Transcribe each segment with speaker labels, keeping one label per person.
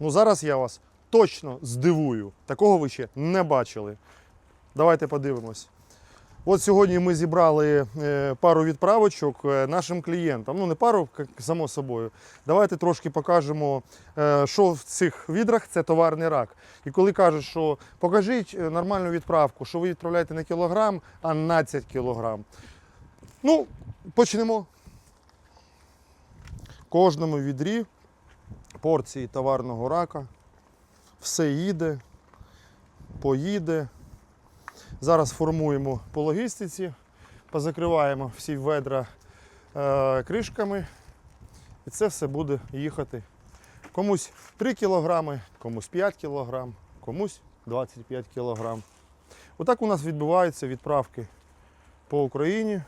Speaker 1: Ну зараз я вас точно здивую. Такого ви ще не бачили. Давайте подивимось. От сьогодні ми зібрали е, пару відправочок е, нашим клієнтам. Ну, не пару, само собою. Давайте трошки покажемо, е, що в цих відрах це товарний рак. І коли кажуть, що покажіть нормальну відправку, що ви відправляєте не кілограм, а 12 кілограм. Ну, почнемо. Кожному відрі порції товарного рака. Все їде, поїде. Зараз формуємо по логістиці, позакриваємо всі ведра е, кришками. І це все буде їхати. Комусь 3 кілограми, комусь 5 кілограм, комусь 25 кілограм. Отак у нас відбуваються відправки по Україні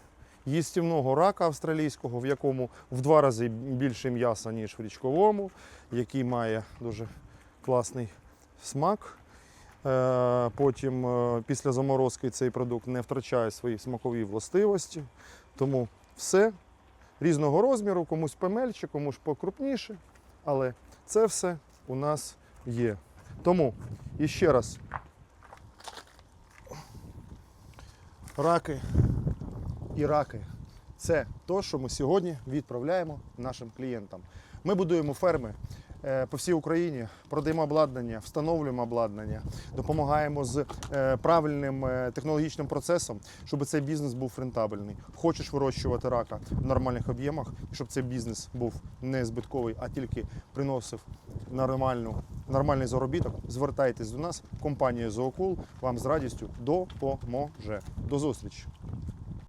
Speaker 1: їстівного рака австралійського, в якому в два рази більше м'яса, ніж в річковому, який має дуже класний смак. Е, Потім е, після заморозки цей продукт не втрачає свої смакові властивості. Тому все різного розміру, комусь помельче, комусь покрупніше. Але це все у нас є. Тому іще раз. Раки і раки. Це те, що ми сьогодні відправляємо нашим клієнтам. Ми будуємо ферми е, по всій Україні, продаємо обладнання, встановлюємо обладнання, допомагаємо з е, правильним е, технологічним процесом, щоб цей бізнес був рентабельний. Хочеш вирощувати рака в нормальних об'ємах, і щоб цей бізнес був не збитковий, а тільки приносив нормальну, нормальний заробіток. Звертайтесь до нас, компанія Зоокул вам з радістю допоможе. До зустрічі!